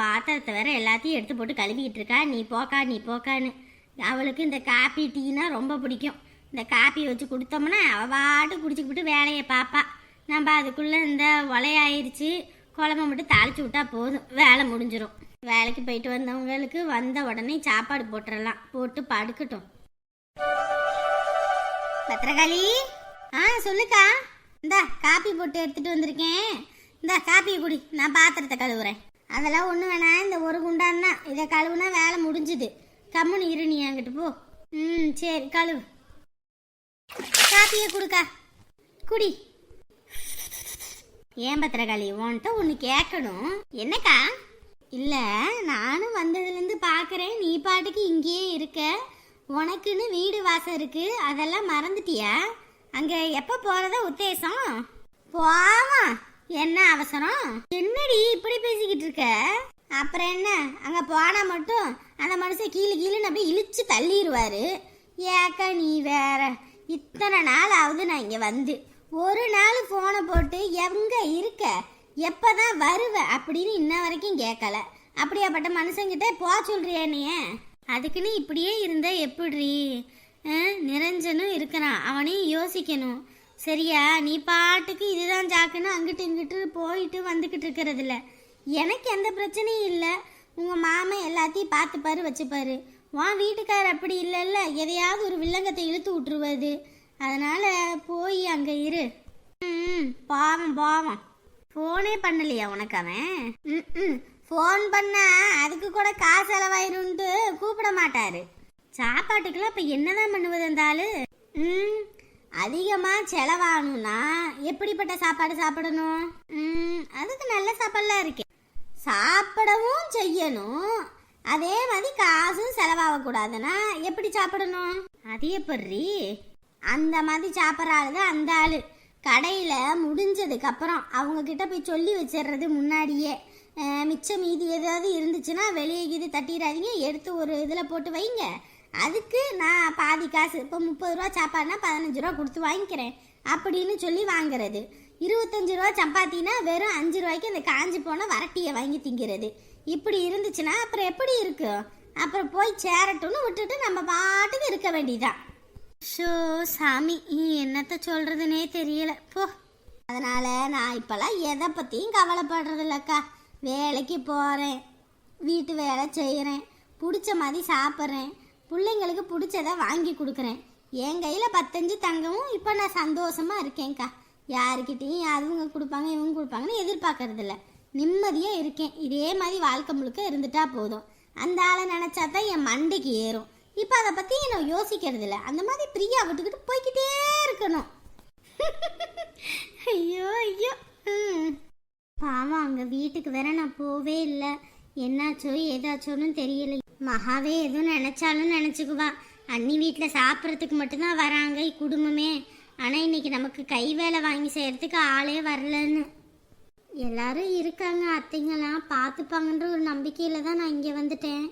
பாத்திரத்தை வேற எல்லாத்தையும் எடுத்து போட்டு கழுவிக்கிட்டு இருக்கா நீ போக்கா நீ போக்கான்னு. அவளுக்கு இந்த காப்பி டீனா ரொம்ப பிடிக்கும். இந்த காப்பி வச்சு கொடுத்தோம்னா அவள் பாட்டு குடிச்சுக்கிட்டு வேலையை பார்ப்பா நம்ம அதுக்குள்ளே இந்த ஒலையாயிருச்சு. குழம்ப மட்டும் தாளிச்சு விட்டா போதும். வேலை முடிஞ்சிடும் வேலைக்கு போயிட்டு வந்தவங்களுக்கு வந்த உடனே சாப்பாடு போட்டுடலாம் போட்டு படுக்கட்டும். பத்திரகாளி? ஆ சொல்லுக்கா. இந்தா காப்பி போட்டு எடுத்துட்டு வந்திருக்கேன். இந்தா காப்பியை குடி. நான் பாத்திரத்தை கழுவுறேன். அதெல்லாம் ஒன்றும் வேணாம் இந்த ஒரு குண்டான் தான் இதை கழுவுனா வேலை முடிஞ்சுது. கம்முன்னு இரு நீ என்கிட்ட போ. ம் சரி கழுவு. காப்பியை கொடுக்கா. குடி. ஏன் பத்திரகாளி உன்கிட்ட ஒன்று கேட்கணும். என்னக்கா? இல்லை நானும் வந்ததுலேருந்து பார்க்குறேன் நீ பாட்டுக்கு இங்கேயே இருக்க. உனக்குன்னு வீடு வாசம் இருக்குது அதெல்லாம் மறந்துட்டியா? அங்கே எப்போ போகிறதா உத்தேசம். போவா என்ன அவசரம்? என்னடி இப்படி பேசிக்கிட்டு இருக்க? அப்புறம் என்ன? அங்கே போனால் மட்டும் அந்த மனுஷன் கீழே கீழே அப்படியே இழுச்சு தள்ளிடுவாரு ஏக்கா நீ வேற. இத்தனை நாள் ஆகுது நான் இங்கே வந்து. ஒரு நாள் ஃபோனை போட்டு எங்க இருக்க? எப்பதான் வருவ? அப்படின்னு இன்ன வரைக்கும் கேட்கல அப்படியாப்பட்ட மனுஷங்கிட்ட போ சொல்றியா நீ அதுக்குன்னு இப்படியே இருந்தால் எப்படி நிரஞ்சனும் இருக்கிறான். அவனையும் யோசிக்கணும். சரியா? நீ பாட்டுக்கு இதுதான் ஜாக்குன்னு அங்கிட்டு இங்கிட்டு போயிட்டு வந்துக்கிட்டு இருக்கிறதில்ல எனக்கு எந்த பிரச்சனையும் இல்லை. உங்கள் மாமன் எல்லாத்தையும் பார்த்துப்பாரு வச்சுப்பாரு. உன் வீட்டுக்கார் அப்படி இல்லைல்ல. எதையாவது ஒரு வில்லங்கத்தை இழுத்து விட்டுருவது அதனால் போய் அங்கே இரு. ம் பாவம் பாவம். ஃபோனே பண்ணலையா உனக்கு அவன்? ம் ஃபோன் பண்ணால் அதுக்கு கூட காசு செலவாயிருன்ட்டு கூப்பிட மாட்டாரு. சாப்பாட்டுக்கெல்லாம் இப்போ என்னதான் பண்ணுவது அந்த ம். அதிகமாக செலவாகணும்னா எப்படிப்பட்ட சாப்பாடு சாப்பிடணும்? அதுக்கு நல்ல சாப்பாடுலாம் இருக்கு. சாப்பிடவும் செய்யணும். அதே மாதிரி காசும் செலவாகக்கூடாதுன்னா எப்படி சாப்பிடணும்? அது எப்படி? அந்த மாதிரி சாப்பிட்ற ஆளு தான் அந்த ஆள். கடையில் முடிஞ்சதுக்கு அப்புறம் அவங்க கிட்ட போய் சொல்லி வச்சிடுறது முன்னாடியே. மிச்சம் மீதி ஏதாவது இருந்துச்சுன்னா வெளியே இது தட்டிடாதீங்க. எடுத்து ஒரு இதில் போட்டு வைங்க. அதுக்கு நான் பாதி காசு இப்போ முப்பது ரூபா சாப்பாடுனா பதினஞ்சு ரூபா கொடுத்து வாங்கிக்கிறேன் அப்படின்னு சொல்லி வாங்குறது. இருபத்தஞ்சு ரூபா சப்பாத்தினா வெறும் அஞ்சு ரூபாய்க்கு அந்த காஞ்சி போன வரட்டியை வாங்கி திங்கிறது. இப்படி இருந்துச்சுன்னா அப்புறம் எப்படி இருக்கும் அப்புறம் போய் சேரட்டும்னு விட்டுட்டு நம்ம பாட்டுக்கு இருக்க வேண்டியதான் ஷோ சாமி நீ என்னத்த சொல்றதுனே தெரியல. போ. அதனால நான் இப்பெல்லாம் எதை பற்றியும் கவலைப்படுறது இல்லக்கா வேலைக்கு போகிறேன் வீட்டு வேலை செய்கிறேன் பிடிச்ச மாதிரி சாப்பிட்றேன் பிள்ளைங்களுக்கு பிடிச்சத வாங்கி கொடுக்குறேன். என் கையில் பத்தஞ்சு தங்கமும் இப்போ நான் சந்தோஷமாக இருக்கேன்க்கா. யாருக்கிட்டேயும் அதுவங்க கொடுப்பாங்க இவங்க கொடுப்பாங்கன்னு எதிர்பார்க்கறதில்ல. நிம்மதியாக இருக்கேன். இதே மாதிரி வாழ்க்கை முழுக்க இருந்துட்டா போதும். அந்த ஆளை நினச்சா தான் என் மண்டைக்கு ஏறும். இப்போ அதை பற்றி நான் யோசிக்கிறது இல்லை அந்த மாதிரி பிரியா விட்டுக்கிட்டு போய்க்கிட்டே இருக்கணும். ஐயோ ஐயோ. பாவம் அங்கே வீட்டுக்கு வேற நான் போவே இல்லை. என்னாச்சோ ஏதாச்சோன்னு தெரியல. மகாவே எதுவும் நினச்சாலும் நினச்சிக்குவா. அண்ணி வீட்டில் சாப்பிட்றதுக்கு மட்டும்தான் வராங்க குடும்பமே. ஆனால் இன்னைக்கு நமக்கு கை வேலை வாங்கி செய்கிறதுக்கு ஆளே வரலன்னு. எல்லாரும் இருக்காங்க அத்தைங்கெல்லாம் பார்த்துப்பாங்கன்ற ஒரு நம்பிக்கையில் தான் நான் இங்கே வந்துட்டேன்.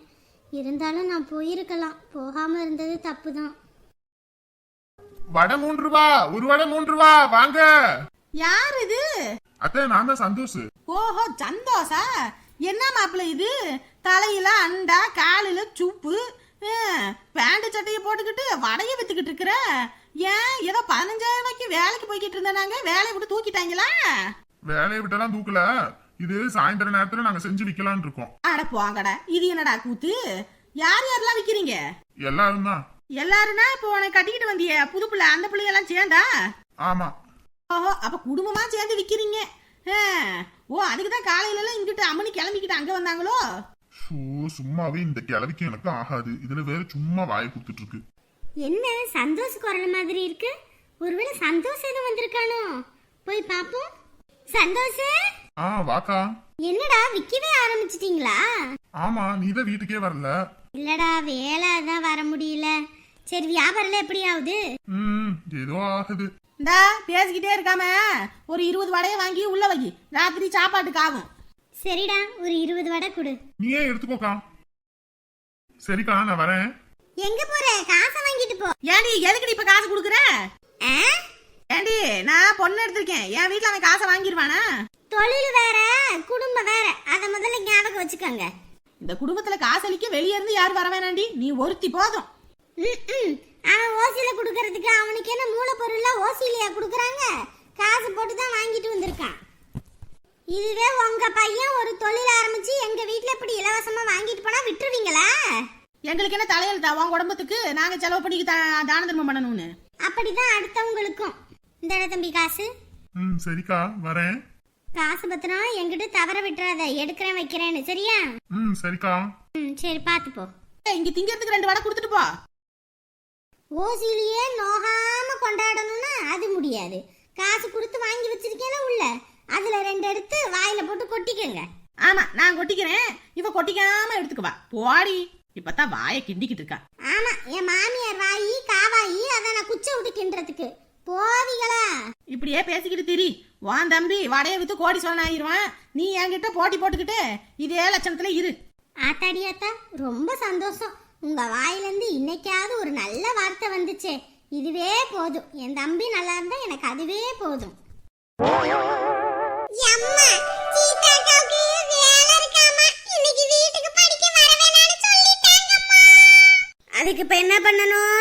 இருந்தாலும் நான் போயிருக்கலாம். போகாமல் இருந்தது தப்பு தான் வடை மூன்று ரூபா ஒரு வடை மூன்று ரூபா வாங்க. யார் இது? அத்தை நான் தான் சந்தோஷ். ஓஹோ சந்தோஷா? என்ன மாப்பிள்ள இது? தலையில அண்டா காலில சூப்பு பேண்ட் சட்டையை போட்டுக்கிட்டு வடைய வித்துக்கிட்டு இருக்கிற? ஏன் ஏதோ பதினஞ்சாயிரம் ரூபாய்க்கு வேலைக்கு போய்கிட்டு இருந்தாங்க வேலையை விட்டு தூக்கிட்டாங்களா? வேலையை விட்டெல்லாம் தூக்கல. இது சாயந்தர நேரத்துல நாங்க செஞ்சு விக்கலாம்னு இருக்கோம். அட போங்கடா. இது என்னடா கூத்து? யார் யாரெல்லாம் விக்கிறீங்க? எல்லாரும் தான். எல்லாருன்னா இப்போ உனக்கு கட்டிக்கிட்டு வந்தியே. புது பிள்ளை அந்த பிள்ளையெல்லாம் சேர்ந்தா? ஆமா. ஓஹோ அப்ப குடும்பமா சேர்ந்து விக்கிறீங்க. ஓ அதுக்கு தான் காலையில எல்லாம் இங்கிட்டு அம்மனி கிளம்பிக்கிட்டு அங்க வந்தாங்களோ? ஷோ சும்மாவே இந்த கிழவிக்கு எனக்கு ஆகாது. இதுல வேற சும்மா வாயை கொடுத்துட்டு இருக்கு என்ன சந்தோஷ் குரல் மாதிரி இருக்கு? ஒருவேளை சந்தோஷ் எதுவும் வந்திருக்கானோ? போய் பாப்போம். சந்தோஷ்? ஆ வாக்கா. என்னடா விக்கவே ஆரம்பிச்சிட்டீங்களா? ஆமா நீ தான் வீட்டுக்கே வரல. இல்லடா வேலை தான் வர முடியல. சரி வியாபாரம் எப்படி ஆகுது ம் ஏதோ ஆகுது. இந்தா பேசிக்கிட்டே இருக்காம ஒரு இருபது வடையை வாங்கி உள்ள வை. ராத்திரி சாப்பாட்டுக்கு ஆகும். சரிடா ஒரு இருபது வடை கொடு. நீயே எடுத்துக்கோக்கா? சரிக்கா நான் வரேன். எங்க போற? காசை வாங்கிட்டு போ. ஏண்டி எதுக்குடி இப்ப காசு கொடுக்குற? ஆ? ஏண்டி நான் பொண்ணு எடுத்திருக்கேன். என் வீட்டுல அவன் காசை வாங்கிடுவானா தொழில் வேற குடும்பம் வேற. அத முதல்ல ஞாபகம் வச்சுக்கோங்க. இந்த குடும்பத்துல காசளிக்க வெளியே இருந்து யாரும் வர வேணாண்டி. நீ ஒருத்தி போதும். ஓசியில குடுக்கறதுக்கு அவனுக்கு என்ன மூலப்பொருள்ல ஓசியிலையா குடுக்கறாங்க? காசு போட்டு தான் வாங்கிட்டு வந்திருக்கான். இதுவே உங்க பையன் ஒரு தொழில் ஆரம்பிச்சு எங்க வீட்ல இப்படி இலவசமா வாங்கிட்டு போனா விட்டுருவீங்களா? எங்களுக்கு என்ன தலையெழுத்தா? உன் குடும்பத்துக்கு நாங்க செலவு பண்ணி தா- தான தர்மம் பண்ணணும்னு. அப்படிதான் அடுத்தவங்களுக்கும். இந்த தம்பி காசு. ம் சரிக்கா வரேன். காசு பத்திரம் என்கிட்ட தவற விட்டுறாத. எடுக்கிறேன் வைக்கிறேன்னு. சரியா? ம் சரிக்கா. ம் சரி பார்த்து போ இங்க திங்கிறதுக்கு ரெண்டு வடை கொடுத்துட்டு போ. ஓசிலேயே நோகாம கொண்டாடணும்னா அது முடியாது. காசு கொடுத்து வாங்கி வச்சிருக்கேல உள்ள? அதுல ரெண்டு எடுத்து வாயில போட்டு கொட்டிக்கங்க. ஆமா நான் கொட்டிக்கிறேன். இவ கொட்டிக்காம எடுத்துக்குவா போடி. இப்பதான் வாயை கிண்டிக்கிட்டு இருக்கா. ஆமா என் மாமியார் வாயி காவாயி அதை நான் குச்சை விட்டு கிண்டுறதுக்கு. போவீங்களா? இப்படியே பேசிக்கிட்டு திரி. வான் தம்பி வடையை வித்து கோடி சொன்ன ஆயிருவான் நீ என்கிட்ட போட்டி போட்டுக்கிட்டு இதே லட்சணத்துல இரு. ஆத்தாடி ஆத்தா ரொம்ப சந்தோஷம். உங்க வாயிலிருந்து இன்னைக்காவது ஒரு நல்ல வார்த்தை வந்துச்சே. இதுவே போதும். என் தம்பி நல்லா இருந்தா எனக்கு அதுவே போதும். அதுக்கு இப்ப என்ன பண்ணணும்?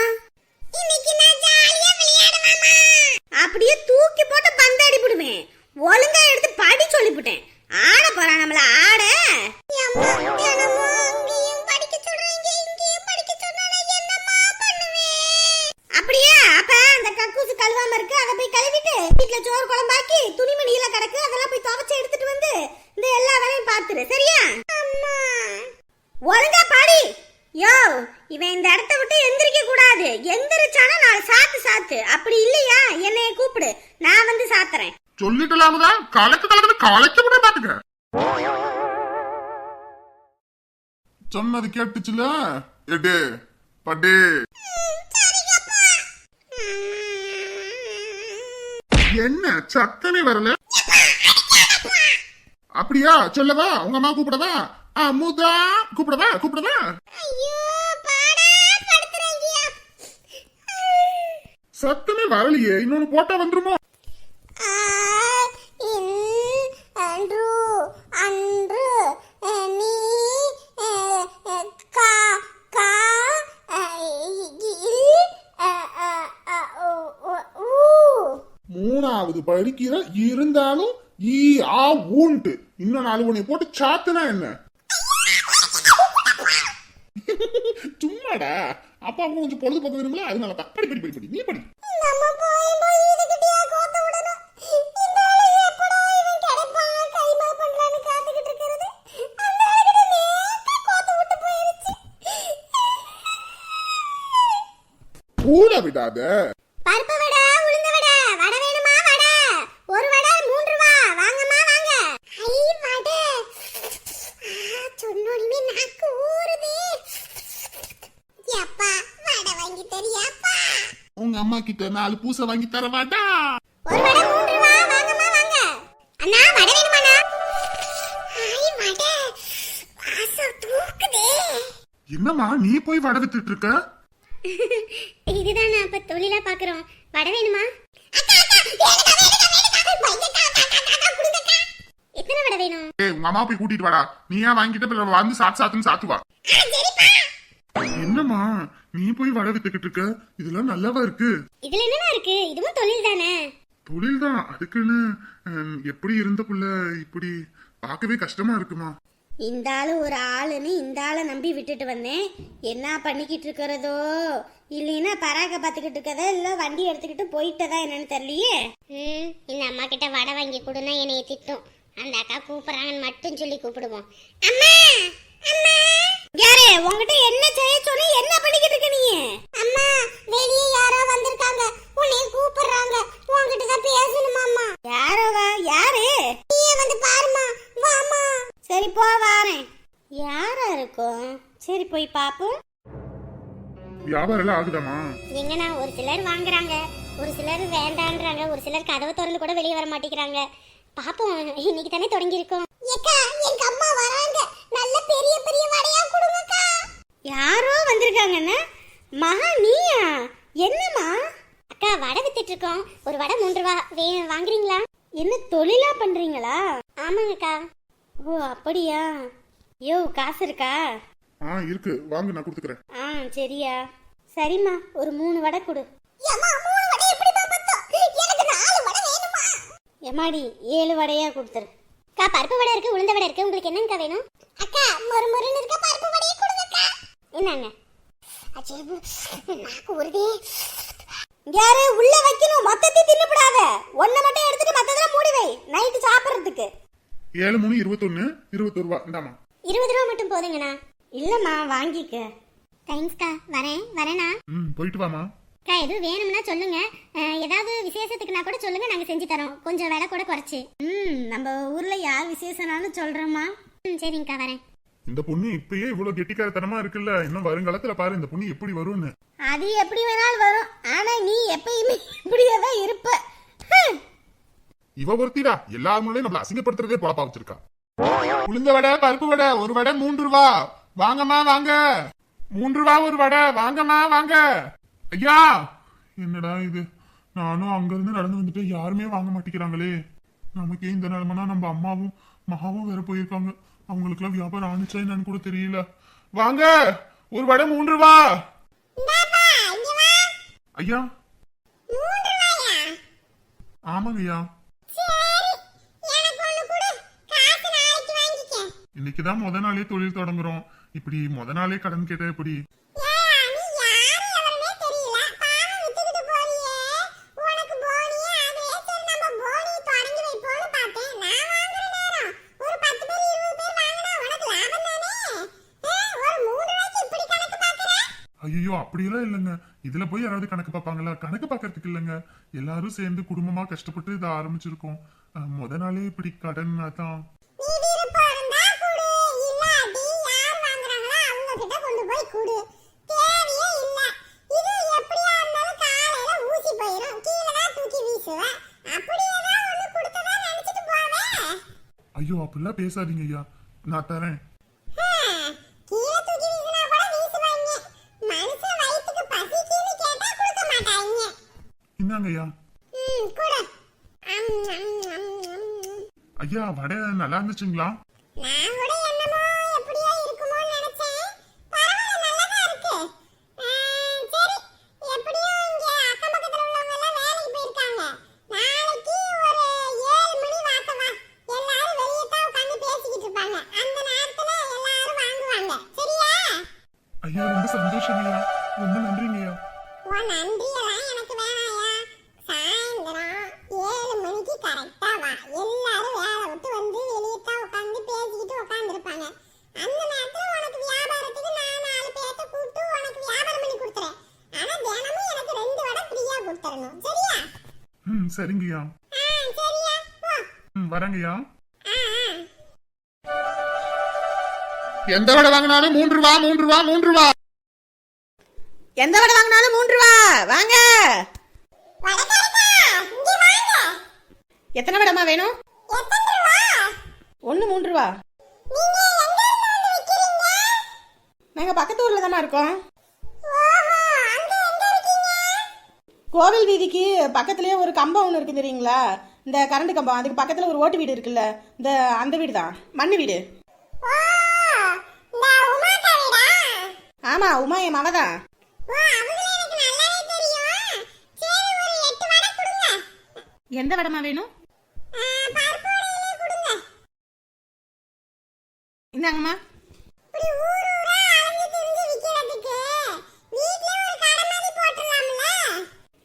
கலக்கு கலக்கு கலைக்க கூட பாத்துக்க. சொன்னது கேட்டுச்சுல? எடு பட்டு என்ன சத்தமே வரல? அப்படியா? சொல்லவா? உங்க அம்மா கூப்பிடவா? அமுதா கூப்பிடவா? கூப்பிடவா? ஐயோ பாடா படுத்துறேங்கயா சத்தமே வரலையே. இன்னொன்னு போட்டா வந்துருமோ அன்று அன்று நீ கா கா மூணாவது படிக்கிற இருந்தாலும் ஈ ஆ ஊன்ட்டு. இன்னும் நாலு உன்னை போட்டு சாத்துனா என்ன? சும்மாடா. அப்பா அவங்க கொஞ்சம் பொழுதுபோக்கு விரும்பல அதனால தான். படி படி படி படி. நீ படி. நம்ம போய் போய் இதுகிட்டயா கோத்த விடணும் இந்த ஆளு எப்படா இவன் கிடைப்பான் கைமா பண்றான்னு காத்துக்கிட்டு இருக்கிறது அந்த ஆளுகிட்ட நேத்தா கோத்த விட்டு போயிருச்சு கூட விடாத பருப்பு வடை உளுந்த வடை வடை வேணுமா வடை ஒரு வடை மூன்று ரூபா வாங்கம்மா வாங்க ஐ வடை சொன்னோடிமே நாக்கு ஊறுதே எப்பா வடை வாங்கி தரியாப்பா உங்க அம்மா கிட்ட நாலு பூசை வாங்கி தரவாடா. ஒரு வடை மூன்று ரூபா வாங்கம்மா வாங்க. அண்ணா வடை வேணுமாண்ணா? ஐ வடை. வாசம் தூக்குதே. என்னம்மா நீ போய் வடை வித்துட்டு இருக்க? இதுதான் இப்ப தொழிலா பாக்குறோம். வடை வேணுமா? எத்தனை வடை வேணும்? ஏய் உங்க அம்மா போய் கூட்டிட்டு வாடா. நீ ஏன் வாங்கிட்டு வந்து சாத்து சாத்துன்னு சாத்துவா? என்னம்மா நீ போய் வடை வித்துக்கிட்டு இருக்க? இதெல்லாம் நல்லாவா இருக்கு? இதுல என்னடா இருக்கு? இதுவும் தொழில் தானே தொழில் தான் அதுக்குன்னு எப்படி இருந்த புள்ள இப்படி பார்க்கவே கஷ்டமா இருக்குமா? இந்த ஆளு ஒரு ஆளுன்னு இந்த ஆளை நம்பி விட்டுட்டு வந்தேன். என்ன பண்ணிக்கிட்டு இருக்கிறதோ? இல்லைன்னா பராக்க பார்த்துக்கிட்டு இருக்கதோ? இல்லை வண்டி எடுத்துக்கிட்டு போயிட்டதா என்னன்னு தெரியலையே? ம் இந்த அம்மா கிட்ட வடை வாங்கி கொடுனா என்னைய திட்டும். அந்த அக்கா கூப்பிடுறாங்கன்னு மட்டும் சொல்லி கூப்பிடுவோம். அம்மா! யாரு உங்ககிட்ட என்ன செய்ய சொன்னி என்ன பண்ணிக்கிட்டு இருக்க நீ அம்மா வெளியே யாரோ வந்திருக்காங்க. உன்னை கூப்பிடுறாங்க. உன்கிட்ட தான் பேசணுமா அம்மா யாரோ? வா யாரு நீயே வந்து பாருமா வாமா சரி போ வாரேன். யாரா இருக்கும் சரி போய் பாப்போம். வியாபாரம் எல்லாம் ஆகுதாமா எங்கண்ணா ஒரு சிலர் வாங்குறாங்க. ஒரு சிலர் வேண்டான்றாங்க. ஒரு சிலர் கதவை திறந்து கூட வெளியே வர மாட்டேங்கிறாங்க. பாப்போம். இன்னைக்கு தானே தொடங்கி இருக்கோம் ஏக்கா எங்க அம்மா வராங்க நல்ல பெரிய பெரிய வடையா கொடுங்கக்கா யாரோ வந்திருக்காங்கண்ணா மகா நீயா? என்னம்மா? அக்கா வடை வித்துட்டு இருக்கோம் ஒரு வடை மூன்று ரூபா வே வாங்குறீங்களா? என்ன தொழிலா பண்றீங்களா? ஆமாங்கக்கா. ஓ அப்படியா? யோ காசு இருக்கா? ஆ இருக்கு. வாங்க நான் கொடுத்துக்கிறேன். ஆ சரியா. சரிம்மா ஒரு மூணு வடை கொடு. எம்மாடி ஏழு வடையா கொடுத்துரு. அக்கா பருப்பு வடை இருக்கு உளுந்த வடை இருக்கு. உங்களுக்கு என்னங்கக்கா வேணும்? அக்கா மொறு மொறுன்னு இருக்க பருப்பு வடையை கொடுங்கக்கா. என்னங்க? நாக்கு யாரு? உள்ள வைக்கணும். மொத்தத்தையும் தின்னுப்படாத. ஒன்ன மட்டும் எடுத்துட்டு மத்ததெல்லாம் மூடி வை. நைட்டு சாப்பிடுறதுக்கு. ஏழு மூணு இருபத்தொன்னு இருபத்தொரு ரூபா. இந்தாமா இருபது ரூபா மட்டும் போதுங்கண்ணா. இல்லம்மா வாங்கிக்க. தேங்க்ஸ்க்கா வரேன் வரேண்ணா. ம் போயிட்டு வாமா அக்கா எதுவும் வேணும்னா சொல்லுங்க. ஏதாவது விசேஷத்துக்குனா கூட சொல்லுங்க. நாங்க செஞ்சு தரோம். கொஞ்சம் விலை கூட குறைச்சு. ம் நம்ம ஊர்ல யார் விசேஷம்னாலும் சொல்றோம்மா. ம் சரிங்கக்கா வரேன். இந்த பொண்ணு இப்பயே இவ்வளவு கெட்டிக்காரத்தனமா இருக்குல்ல? இன்னும் வருங்காலத்துல பாரு இந்த பொண்ணு எப்படி வரும்னு. அது எப்படி வேணாலும் வரும். ஆனா நீ எப்பயுமே இப்படியே தான் இருப்ப. இவ ஒருத்திடா எல்லாருமே நம்மள அசிங்கப்படுத்துறதே பொழப்பா வச்சிருக்கா உளுந்த வடை பருப்பு வடை ஒரு வடை மூன்று ரூபா. வாங்கம்மா வாங்க. மூன்று ரூபா ஒரு வடை. வாங்கம்மா வாங்க. ஐயா! என்னடா இது? நானும் அங்க இருந்து நடந்து வந்துட்டு யாருமே வாங்க மாட்டேங்கிறாங்களே. நமக்கே இந்த நிலைமைனா நம்ம அம்மாவும் மகாவும் வேற போயிருக்காங்க. அவங்களுக்குலாம் வியாபாரம் ஆனிச்சா என்னன்னு கூட தெரியல. வாங்க ஒரு வடை மூன்று ரூபா ஐயா. ஆமாங்க ஐயா. இன்னைக்குதான் முத நாளே தொழில் தொடங்குறோம். இப்படி முத நாளே கடன் கேட்டா எப்படி? ஐயோ அப்படியெல்லாம் இல்லைங்க. இதுல போய் யாராவது கணக்கு பார்ப்பாங்களா? கணக்கு பார்க்கறதுக்கு இல்லைங்க. எல்லாரும் சேர்ந்து குடும்பமா கஷ்டப்பட்டு இதை ஆரம்பிச்சிருக்கோம். முத நாளே இப்படி கடன் அதான். ஐயோ அப்படிலாம் பேசாதீங்க ஐயா. நான் தரேன். அந்த நேரத்துல எல்லாரும் வாங்குவாங்க. சரியா? ஐயா ரொம்ப சந்தோஷம் ஐயா. ரொம்ப நன்றிங்க ஐயா உன் கொடுத்துறணும் சரியா? ம் சரிங்க ஐயா. ஆ சரியா. போ. ம் வரேங்க ஐயா. ஆ ஆ. எந்த வடை வாங்கினாலும் மூன்று ரூபா மூன்று ரூபா மூன்று ரூபா எந்த வடை வாங்கினாலும் மூன்று ரூபா வாங்க. வடக்காரக்கா இங்க வாங்க. எத்தனை வடைமா வேணும்? எத்தனை ரூபா ஒன்று மூன்று ரூபா நீங்க எங்க இருந்து வந்து விக்கிறீங்க? நாங்கள் பக்கத்து ஊரில் தாம்மா இருக்கோம். கோவில் வீதிக்கு பக்கத்துலேயே ஒரு கம்பம் ஒன்று இருக்கு தெரியுங்களா? இந்த கரண்ட் கம்பம். அதுக்கு பக்கத்தில் ஒரு ஓட்டு வீடு இருக்குல்ல? இந்த அந்த வீடு. தான் மண்ணு வீடு? ஆமாம் உமா என் மவ தான். எந்த வடைமா வேணும்? இந்தாங்கம்மா.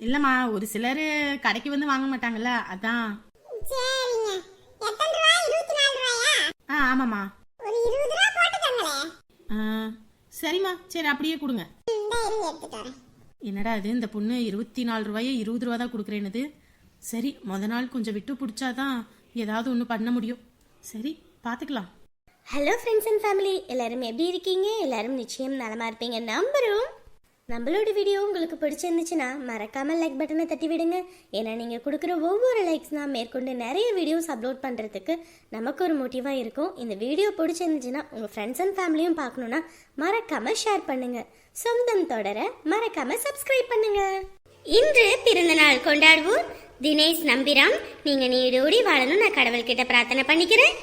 இல்லைம்மா ஒரு சிலர் கடைக்கு வந்து வாங்க மாட்டாங்கல்ல அதான். சரிங்க. எத்தனை இருபத்தி நாலு ரூபாயா? ஆ ஆமாம்மா. ஒரு இருபது ரூபா போட்டுக்கங்களே ஆ, சரிம்மா சரி அப்படியே கொடுங்க. என்னடா இது இந்த பொண்ணு இருபத்தி நாலு ரூபாயை இருபது ரூபா தான் கொடுக்குறேன்னுது சரி முத நாள் கொஞ்சம் விட்டு பிடிச்சாதான் ஏதாவது ஒன்று பண்ண முடியும். சரி பார்த்துக்கலாம் ஹலோ ஃப்ரெண்ட்ஸ் அண்ட் ஃபேமிலி எல்லாரும் எப்படி இருக்கீங்க? எல்லாரும் நிச்சயம் நலமா இருப்பீங்க. நம்புறோம். நம்மளோட வீடியோ உங்களுக்கு பிடிச்சிருந்துச்சுன்னா மறக்காம லைக் பட்டனை தட்டி விடுங்க ஏன்னா நீங்கள் கொடுக்குற ஒவ்வொரு லைக்ஸ் தான் மேற்கொண்டு நிறைய வீடியோஸ் அப்லோட் பண்ணுறதுக்கு நமக்கு ஒரு மோட்டிவாக இருக்கும். இந்த வீடியோ பிடிச்சிருந்துச்சுன்னா உங்கள் ஃப்ரெண்ட்ஸ் அண்ட் ஃபேமிலியும் பார்க்கணுன்னா மறக்காம ஷேர் பண்ணுங்க. சொந்தம் தொடர மறக்காம சப்ஸ்கிரைப் பண்ணுங்க. இன்று பிறந்த நாள் கொண்டாடுவோம். தினேஷ் நம்பிராம் நீங்க நீடோடி வாழணும் நான் கடவுள்கிட்ட பிரார்த்தனை பண்ணிக்கிறேன்.